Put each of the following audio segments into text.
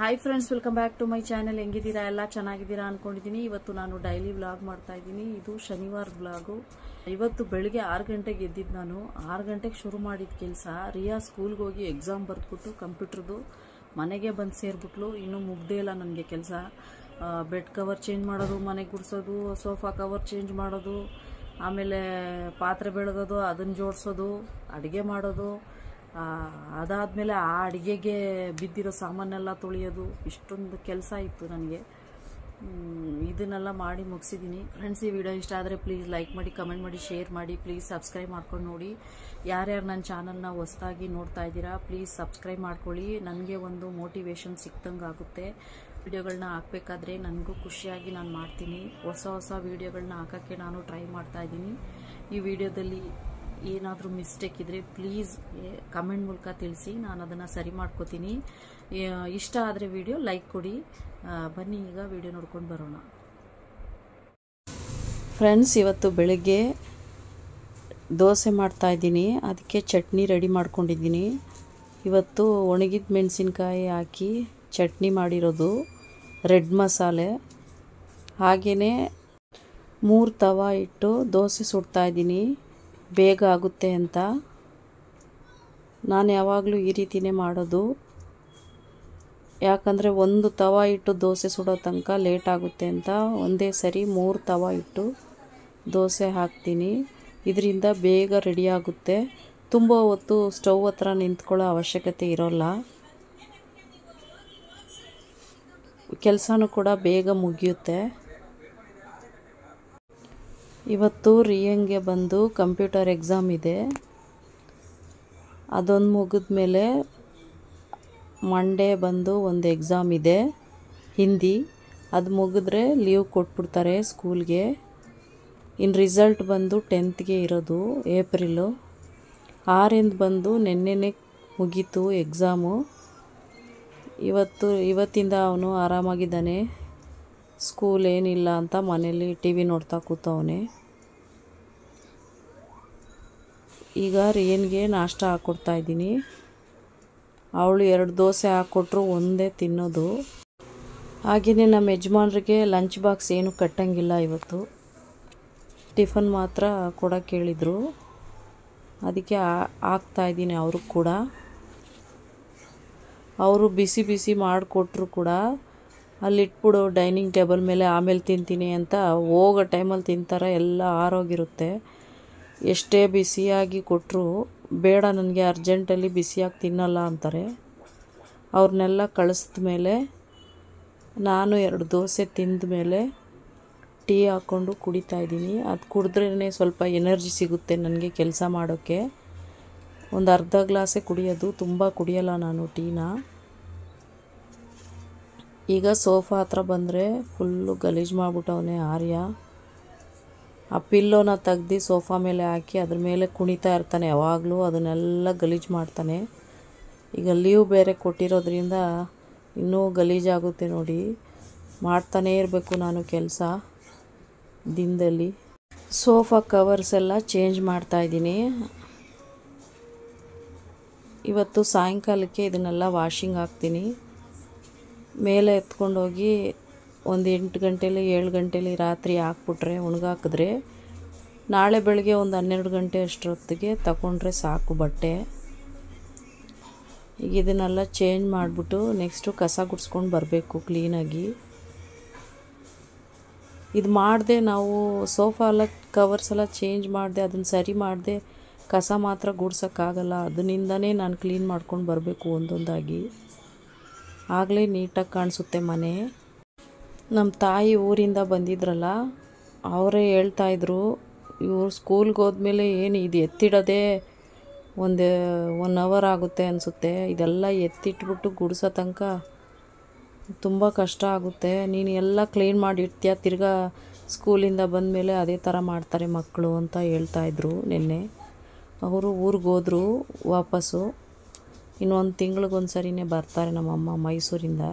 Hi friends welcome back to my channel ಹೆಂಗಿದ್ದೀರಾ? ಎಲ್ಲ ಚೆನ್ನಾಗಿದ್ದೀರಾ ಅಂದ್ಕೊಂಡಿದ್ದೀನಿ ಇವತ್ತು ನಾನು ಡೈಲಿ ವ್ಲಾಗ್ ಮಾಡ್ತಾ ಇದ್ದೀನಿ. ಇದು ಶನಿವಾರ ವ್ಲಾಗು ಇವತ್ತು ಬೆಳಿಗ್ಗೆ ಆರು ಗಂಟೆಗೆ ಎದ್ದಿದ್ದು ನಾನು. ಆರು ಗಂಟೆಗೆ ಶುರು ಮಾಡಿದ ಕೆಲಸ. ರಿಯಾ ಸ್ಕೂಲ್ಗೆ ಹೋಗಿ ಎಕ್ಸಾಮ್ ಬರೆದ್ಬಿಟ್ಟು ಕಂಪ್ಯೂಟ್ರದು ಮನೆಗೆ ಬಂದು ಸೇರಿಬಿಟ್ಲು. ಇನ್ನೂ ಮುಗ್ದೇ ಇಲ್ಲ ನನಗೆ ಕೆಲಸ. ಬೆಡ್ ಕವರ್ ಚೇಂಜ್ ಮಾಡೋದು, ಮನೆ ಗುಡಿಸೋದು ಸೋಫಾ ಕವರ್ ಚೇಂಜ್ ಮಾಡೋದು, ಆಮೇಲೆ ಪಾತ್ರೆ ಬೆಳಗೋದು, ಅದನ್ನು ಜೋಡಿಸೋದು, ಅಡುಗೆ ಮಾಡೋದು. ಅದಾದ್ಮೇಲೆ ಆ ಅಡುಗೆಗೆ ಬಿದ್ದಿರೋ ಸಾಮಾನೆಲ್ಲ ತೊಳೆಯೋದು, ಇಷ್ಟೊಂದು ಕೆಲಸ ಇತ್ತು ನನಗೆ. ಇದನ್ನೆಲ್ಲ ಮಾಡಿ ಮುಗಿಸಿದ್ದೀನಿ ಫ್ರೆಂಡ್ಸ್ ಈ ವಿಡಿಯೋ ಇಷ್ಟ ಆದರೆ ಪ್ಲೀಸ್ ಲೈಕ್ ಮಾಡಿ ಕಮೆಂಟ್ ಮಾಡಿ ಶೇರ್ ಮಾಡಿ ಪ್ಲೀಸ್ ಸಬ್ಸ್ಕ್ರೈಬ್ ಮಾಡ್ಕೊಂಡು ನೋಡಿ. ಯಾರ್ಯಾರು ನನ್ನ ಚಾನಲ್ನ ಹೊಸ್ದಾಗಿ ನೋಡ್ತಾ ಇದ್ದೀರಾ ಪ್ಲೀಸ್ ಸಬ್ಸ್ಕ್ರೈಬ್ ಮಾಡ್ಕೊಳ್ಳಿ. ನನಗೆ ಒಂದು ಮೋಟಿವೇಶನ್ ಸಿಕ್ತಂಗೆ ಆಗುತ್ತೆ. ವಿಡಿಯೋಗಳನ್ನ ಹಾಕಬೇಕಾದ್ರೆ ನನಗೂ ಖುಷಿಯಾಗಿ ನಾನು ಮಾಡ್ತೀನಿ. ಹೊಸ ಹೊಸ ವಿಡಿಯೋಗಳನ್ನ ಹಾಕೋಕ್ಕೆ ನಾನು ಟ್ರೈ ಮಾಡ್ತಾ ಇದ್ದೀನಿ. ಈ ವಿಡಿಯೋದಲ್ಲಿ ಏನಾದರೂ ಮಿಸ್ಟೇಕ್ ಇದ್ದರೆ ಪ್ಲೀಸ್ ಕಮೆಂಟ್ ಮೂಲಕ ತಿಳಿಸಿ. ನಾನು ಅದನ್ನು ಸರಿ ಮಾಡ್ಕೋತೀನಿ. ಇಷ್ಟ ಆದರೆ ವಿಡಿಯೋ ಲೈಕ್ ಕೊಡಿ. ಬನ್ನಿ, ಈಗ ವಿಡಿಯೋ ನೋಡ್ಕೊಂಡು ಬರೋಣ. ಫ್ರೆಂಡ್ಸ್ ಇವತ್ತು ಬೆಳಗ್ಗೆ ದೋಸೆ ಮಾಡ್ತಾ ಇದ್ದೀನಿ. ಅದಕ್ಕೆ ಚಟ್ನಿ ರೆಡಿ ಮಾಡ್ಕೊಂಡಿದ್ದೀನಿ. ಇವತ್ತು ಒಣಗಿದ ಮೆಣಸಿನ್ಕಾಯಿ ಹಾಕಿ ಚಟ್ನಿ ಮಾಡಿರೋದು. ರೆಡ್ ಮಸಾಲೆ. ಹಾಗೆಯೇ ಮೂರು ತವ ಇಟ್ಟು ದೋಸೆ ಸುಡ್ತಾ ಇದ್ದೀನಿ. ಬೇಗ ಆಗುತ್ತೆ ಅಂತ ನಾನು ಯಾವಾಗಲೂ ಈ ರೀತಿನೇ ಮಾಡೋದು. ಯಾಕಂದರೆ ಒಂದು ತವ ಇಟ್ಟು ದೋಸೆ ಸುಡೋ ತನಕ ಲೇಟ್ ಆಗುತ್ತೆ ಅಂತ ಒಂದೇ ಸರಿ ಮೂರು ತವ ಇಟ್ಟು ದೋಸೆ ಹಾಕ್ತೀನಿ. ಇದರಿಂದ ಬೇಗ ರೆಡಿ ಆಗುತ್ತೆ. ತುಂಬ ಹೊತ್ತು ಸ್ಟವ್ ಹತ್ರ ನಿಂತ್ಕೊಳ್ಳೋ ಅವಶ್ಯಕತೆ ಇರೋಲ್ಲ. ಕೆಲಸನೂ ಕೂಡ ಬೇಗ ಮುಗಿಯುತ್ತೆ. ಇವತ್ತು ರಿಯಂಗೆ ಬಂದು ಕಂಪ್ಯೂಟರ್ ಎಕ್ಸಾಮ್ ಇದೆ. ಅದೊಂದು ಮುಗಿದ ಮೇಲೆ ಮಂಡೇ ಬಂದು ಒಂದು ಎಕ್ಸಾಮ್ ಇದೆ, ಹಿಂದಿ. ಅದು ಮುಗಿದ್ರೆ ಲೀವ್ ಕೊಟ್ಬಿಡ್ತಾರೆ ಸ್ಕೂಲ್ಗೆ. ಇನ್ನು ರಿಸಲ್ಟ್ ಬಂದು ಟೆಂತ್ಗೆ ಇರೋದು ಏಪ್ರಿಲು. ಆರಿಂದ ಬಂದು ನೆನ್ನೆನೇ ಮುಗೀತು ಎಕ್ಸಾಮು. ಇವತ್ತು, ಇವತ್ತಿಂದ ಅವನು ಆರಾಮಾಗಿದ್ದಾನೆ. ಸ್ಕೂಲ್ ಏನಿಲ್ಲ ಅಂತ ಮನೇಲಿ ಟಿ ವಿ ನೋಡ್ತಾ ಕೂತವನೆ. ಈಗ ರೇನ್ಗೆ ನಾಷ್ಟ ಹಾಕ್ಕೊಡ್ತಾ ಇದ್ದೀನಿ. ಅವಳು ಎರಡು ದೋಸೆ ಹಾಕ್ಕೊಟ್ರು ಒಂದೇ ತಿನ್ನೋದು. ಹಾಗೆಯೇ ನಮ್ಮ ಯಜಮಾನ್ರಿಗೆ ಲಂಚ್ ಬಾಕ್ಸ್ ಏನು ಕಟ್ಟಂಗಿಲ್ಲ ಇವತ್ತು. ಟಿಫನ್ ಮಾತ್ರ ಕೊಡೋಕ್ಕೆ ಹೇಳಿದರು ಅದಕ್ಕೆ ಆ- ಹಾಕ್ತಾ ಇದ್ದೀನಿ ಅವ್ರಿಗೆ ಕೂಡ. ಅವರು ಬಿಸಿ ಬಿಸಿ ಮಾಡಿಕೊಟ್ರು ಕೂಡ. ಅಲ್ಲಿಟ್ಬಿಡು ಡೈನಿಂಗ್ ಟೇಬಲ್ ಮೇಲೆ ಆಮೇಲೆ ತಿಂತೀನಿ ಅಂತ ಹೋಗೋ ಟೈಮಲ್ಲಿ ತಿಂತಾರೆ, ಎಲ್ಲ ಆರೋಗಿರುತ್ತೆ. ಎಷ್ಟೇ ಬಿಸಿಯಾಗಿ ಕೊಟ್ಟರೂ ಬೇಡ ನನಗೆ ಅರ್ಜೆಂಟಲ್ಲಿ ಬಿಸಿಯಾಗಿ ತಿನ್ನಲ್ಲ ಅಂತಾರೆ. ಅವ್ರನ್ನೆಲ್ಲ ಕಳಿಸಿದ ಮೇಲೆ ನಾನು ಎರಡು ದೋಸೆ ತಿಂದ ಮೇಲೆ ಟೀ ಹಾಕ್ಕೊಂಡು ಕುಡಿತಾ ಇದ್ದೀನಿ. ಅದು ಕುಡಿದ್ರೇ ಸ್ವಲ್ಪ ಎನರ್ಜಿ ಸಿಗುತ್ತೆ ನನಗೆ ಕೆಲಸ ಮಾಡೋಕ್ಕೆ. ಒಂದು ಅರ್ಧ ಗ್ಲಾಸೇ ಕುಡಿಯೋದು ತುಂಬ ಕುಡಿಯಲ್ಲ ನಾನು ಟೀನ. ಈಗ ಸೋಫಾ ಹತ್ರ ಬಂದರೆ ಫುಲ್ಲು ಗಲೀಜು ಮಾಡಿಬಿಟ್ಟವನೆ ಆರ್ಯ. ಆ ಪಿಲ್ಲೋನ ತೆಗ್ದು ಸೋಫಾ ಮೇಲೆ ಹಾಕಿ ಅದ್ರ ಮೇಲೆ ಕುಣಿತಾ ಇರ್ತಾನೆ, ಯಾವಾಗಲೂ ಅದನ್ನೆಲ್ಲ ಗಲೀಜು ಮಾಡ್ತಾನೆ. ಈಗ ಲೀವ್ ಬೇರೆ ಕೊಟ್ಟಿರೋದ್ರಿಂದ ಇನ್ನೂ ಗಲೀಜಾಗುತ್ತೆ ನೋಡಿ. ಮಾಡ್ತಾನೇ ಇರಬೇಕು ನಾನು ಕೆಲಸ ದಿನದಲ್ಲಿ. ಸೋಫಾ ಕವರ್ಸ್ ಎಲ್ಲ ಚೇಂಜ್ ಮಾಡ್ತಾ ಇದ್ದೀನಿ. ಇವತ್ತು ಸಾಯಂಕಾಲಕ್ಕೆ ಇದನ್ನೆಲ್ಲ ವಾಷಿಂಗ್ ಹಾಕ್ತೀನಿ. ಮೇಲೆ ಎತ್ಕೊಂಡೋಗಿ ಒಂದು ಎಂಟು ಗಂಟೆಲಿ, ಏಳು ಗಂಟೆಲಿ ರಾತ್ರಿ ಹಾಕ್ಬಿಟ್ರೆ ಒಣಗಾಕಿದ್ರೆ ನಾಳೆ ಬೆಳಗ್ಗೆ ಒಂದು ಹನ್ನೆರಡು ಗಂಟೆ ಅಷ್ಟೊತ್ತಿಗೆ ತಗೊಂಡ್ರೆ ಸಾಕು ಬಟ್ಟೆ. ಈಗ ಇದನ್ನೆಲ್ಲ ಚೇಂಜ್ ಮಾಡಿಬಿಟ್ಟು ನೆಕ್ಸ್ಟು ಕಸ ಗುಡಿಸ್ಕೊಂಡು ಬರಬೇಕು ಕ್ಲೀನಾಗಿ ಇದು ಮಾಡಿದೆ ನಾವು ಸೋಫಾ ಎಲ್ಲ ಕವರ್ಸ್ ಎಲ್ಲ ಚೇಂಜ್ ಮಾಡಿದೆ ಅದನ್ನು ಸರಿ ಮಾಡಿದೆ, ಕಸ ಮಾತ್ರ ಗುಡ್ಸೋಕ್ಕಾಗಲ್ಲ ಅದರಿಂದನೇ ನಾನು ಕ್ಲೀನ್ ಮಾಡ್ಕೊಂಡು ಬರಬೇಕು ಒಂದೊಂದಾಗಿ. ಆಗಲೇ ನೀಟಾಗಿ ಕಾಣಿಸುತ್ತೆ ಮನೆ. ನಮ್ಮ ತಾಯಿ ಊರಿಂದ ಬಂದಿದ್ರಲ್ಲ, ಅವರೇ ಹೇಳ್ತಾಯಿದ್ರು ಇವರು ಸ್ಕೂಲ್ಗೆ ಹೋದ್ಮೇಲೆ ಏನು ಇದು ಎತ್ತಿಡೋದೇ ಒಂದು ಒನ್ ಅವರ್ ಆಗುತ್ತೆ ಅನಿಸುತ್ತೆ. ಇದೆಲ್ಲ ಎತ್ತಿಟ್ಬಿಟ್ಟು ಗುಡಿಸೋ ತನಕ ತುಂಬ ಕಷ್ಟ ಆಗುತ್ತೆ. ನೀನು ಎಲ್ಲ ಕ್ಲೀನ್ ಮಾಡಿ ಇಡ್ತೀಯ ತಿರ್ಗಾ ಸ್ಕೂಲಿಂದ ಬಂದಮೇಲೆ ಅದೇ ಥರ ಮಾಡ್ತಾರೆ ಮಕ್ಕಳು ಅಂತ ಹೇಳ್ತಾಯಿದ್ರು ನಿನ್ನೆ. ಅವರು ಊರಿಗೆ ಹೋದರು ವಾಪಸ್ಸು. ಇನ್ನೊಂದು ತಿಂಗಳಿಗೊಂದು ಸರಿನೇ ಬರ್ತಾರೆ ನಮ್ಮಮ್ಮ ಮೈಸೂರಿಂದ.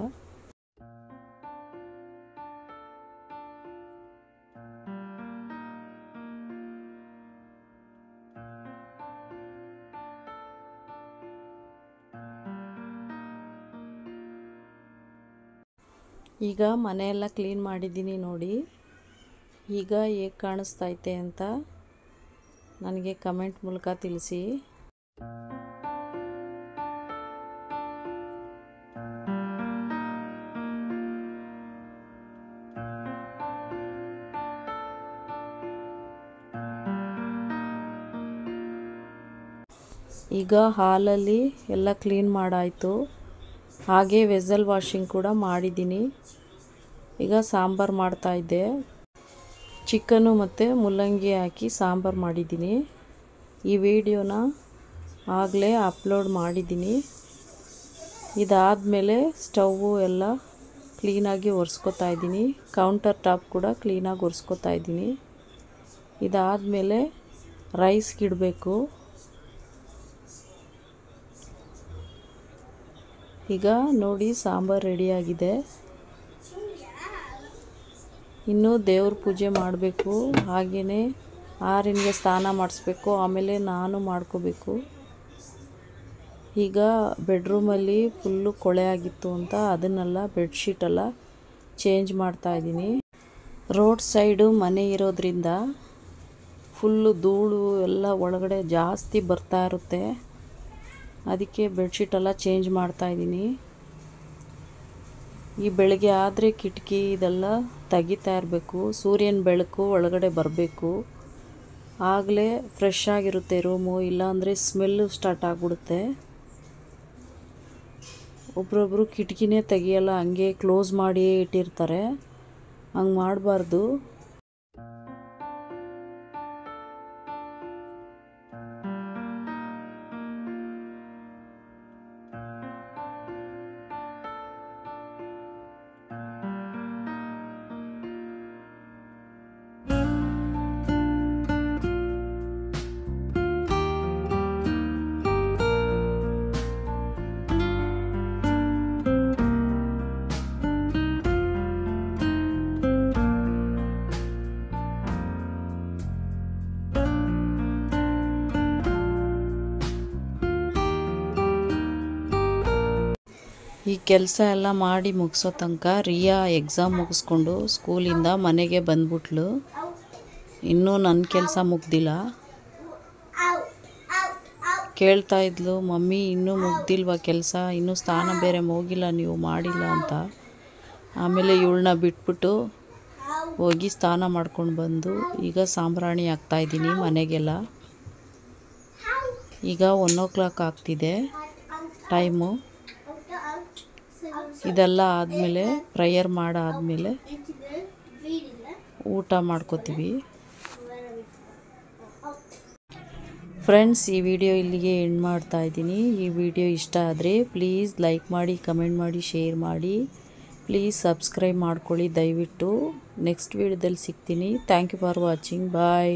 ಈಗ ಮನೆಯೆಲ್ಲ ಕ್ಲೀನ್ ಮಾಡಿದ್ದೀನಿ ನೋಡಿ. ಈಗ ಹೇಗೆ ಕಾಣಿಸ್ತೈತೆ ಅಂತ ನನಗೆ ಕಮೆಂಟ್ ಮೂಲಕ ತಿಳಿಸಿ. ಈಗ ಹಾಲಲ್ಲಿ ಎಲ್ಲ ಕ್ಲೀನ್ ಮಾಡಾಯಿತು. ಹಾಗೆ ವೆಸಲ್ ವಾಷಿಂಗ್ ಕೂಡ ಮಾಡಿದ್ದೀನಿ. ಈಗ ಸಾಂಬಾರು ಮಾಡ್ತಾಯಿದ್ದೆ ಚಿಕನು ಮತ್ತು ಮುಲ್ಲಂಗಿ ಹಾಕಿ ಸಾಂಬಾರು ಮಾಡಿದ್ದೀನಿ. ಈ ವಿಡಿಯೋನ ಆಗಲೇ ಅಪ್ಲೋಡ್ ಮಾಡಿದ್ದೀನಿ. ಇದಾದಮೇಲೆ ಸ್ಟವ್ವು ಎಲ್ಲ ಕ್ಲೀನಾಗಿ ಒರೆಸ್ಕೊತಾ ಇದ್ದೀನಿ. ಕೌಂಟರ್ ಟಾಪ್ ಕೂಡ ಕ್ಲೀನಾಗಿ ಒರೆಸ್ಕೊತಾ ಇದ್ದೀನಿ. ಇದಾದಮೇಲೆ ರೈಸ್ಗೆ ಈಗ ನೋಡಿ ಸಾಂಬಾರು ರೆಡಿಯಾಗಿದೆ. ಇನ್ನು ದೇವ್ರ ಪೂಜೆ ಮಾಡಬೇಕು. ಹಾಗೆಯೇ ಆರಿನಿಗೆ ಸ್ನಾನ ಮಾಡಿಸ್ಬೇಕು. ಆಮೇಲೆ ನಾನು ಮಾಡ್ಕೋಬೇಕು. ಈಗ ಬೆಡ್ರೂಮಲ್ಲಿ ಫುಲ್ಲು ಕೊಳೆ ಆಗಿತ್ತು ಅಂತ ಅದನ್ನೆಲ್ಲ ಬೆಡ್ಶೀಟೆಲ್ಲ ಚೇಂಜ್ ಮಾಡ್ತಾಯಿದ್ದೀನಿ ರೋಡ್ ಸೈಡು ಮನೆ ಇರೋದ್ರಿಂದ ಫುಲ್ಲು ಧೂಳು ಎಲ್ಲ ಒಳಗಡೆ ಜಾಸ್ತಿ ಬರ್ತಾ ಇರುತ್ತೆ. ಅದಕ್ಕೆ ಬೆಡ್ಶೀಟೆಲ್ಲ ಚೇಂಜ್ ಮಾಡ್ತಾಯಿದ್ದೀನಿ ಈ ಬೆಳಗ್ಗೆ ಆದರೆ ಕಿಟಕಿ ಇದೆಲ್ಲ ತೆಗಿತಾ ಇರಬೇಕು. ಸೂರ್ಯನ ಬೆಳಕು ಒಳಗಡೆ ಬರಬೇಕು. ಆಗಲೇ ಫ್ರೆಶ್ ಆಗಿರುತ್ತೆ ರೂಮು ಇಲ್ಲಾಂದರೆ ಸ್ಮೆಲ್ಲು ಸ್ಟಾರ್ಟ್ ಆಗಿಬಿಡುತ್ತೆ. ಒಬ್ರೊಬ್ಬರು ಕಿಟಕಿನೇ ತೆಗಿಯಲ್ಲ, ಹಂಗೆ ಕ್ಲೋಸ್ ಮಾಡಿಯೇ ಇಟ್ಟಿರ್ತಾರೆ. ಹಂಗೆ ಮಾಡಬಾರ್ದು. ಈ ಕೆಲಸ ಎಲ್ಲ ಮಾಡಿ ಮುಗಿಸೋ ತನಕ ರಿಯಾ ಎಕ್ಸಾಮ್ ಮುಗಿಸ್ಕೊಂಡು ಸ್ಕೂಲಿಂದ ಮನೆಗೆ ಬಂದ್ಬಿಟ್ಲು. ಇನ್ನೂ ನನ್ನ ಕೆಲಸ ಮುಗ್ದಿಲ್ಲ. ಕೇಳ್ತಾ ಇದ್ಲು, ಮಮ್ಮಿ, ಇನ್ನೂ ಮುಗ್ದಿಲ್ವ ಕೆಲಸ? ಇನ್ನೂ ಸ್ಥಾನ ಬೇರೆ ಹೋಗಿಲ್ಲ ನೀವು ಮಾಡಿಲ್ಲ ಅಂತ. ಆಮೇಲೆ ಇವಳನ್ನ ಬಿಟ್ಬಿಟ್ಟು ಹೋಗಿ ಸ್ನಾನ ಮಾಡ್ಕೊಂಡು ಬಂದು ಈಗ ಸಾಂಬ್ರಾಣಿ ಹಾಕ್ತಾಯಿದ್ದೀನಿ ಮನೆಗೆಲ್ಲ. ಈಗ ಒನ್ ಓ ಕ್ಲಾಕ್ ಆಗ್ತಿದೆ ಟೈಮು ಇದೆಲ್ಲ ಆದಮೇಲೆ ಪ್ರೇಯರ್ ಮಾಡಾದಮೇಲೆ ಊಟ ಮಾಡ್ಕೋತೀವಿ. ಫ್ರೆಂಡ್ಸ್, ಈ ವಿಡಿಯೋ ಇಲ್ಲಿಗೆ ಎಂಡ್ ಮಾಡ್ತಾ ಇದ್ದೀನಿ. ಈ ವಿಡಿಯೋ ಇಷ್ಟ ಆದರೆ ಪ್ಲೀಸ್ ಲೈಕ್ ಮಾಡಿ, ಕಮೆಂಟ್ ಮಾಡಿ, ಶೇರ್ ಮಾಡಿ. ಪ್ಲೀಸ್ ಸಬ್ಸ್ಕ್ರೈಬ್ ಮಾಡ್ಕೊಳ್ಳಿ ದಯವಿಟ್ಟು. ನೆಕ್ಸ್ಟ್ ವಿಡಿಯೋದಲ್ಲಿ ಸಿಗ್ತೀನಿ. Thank you for watching. Bye.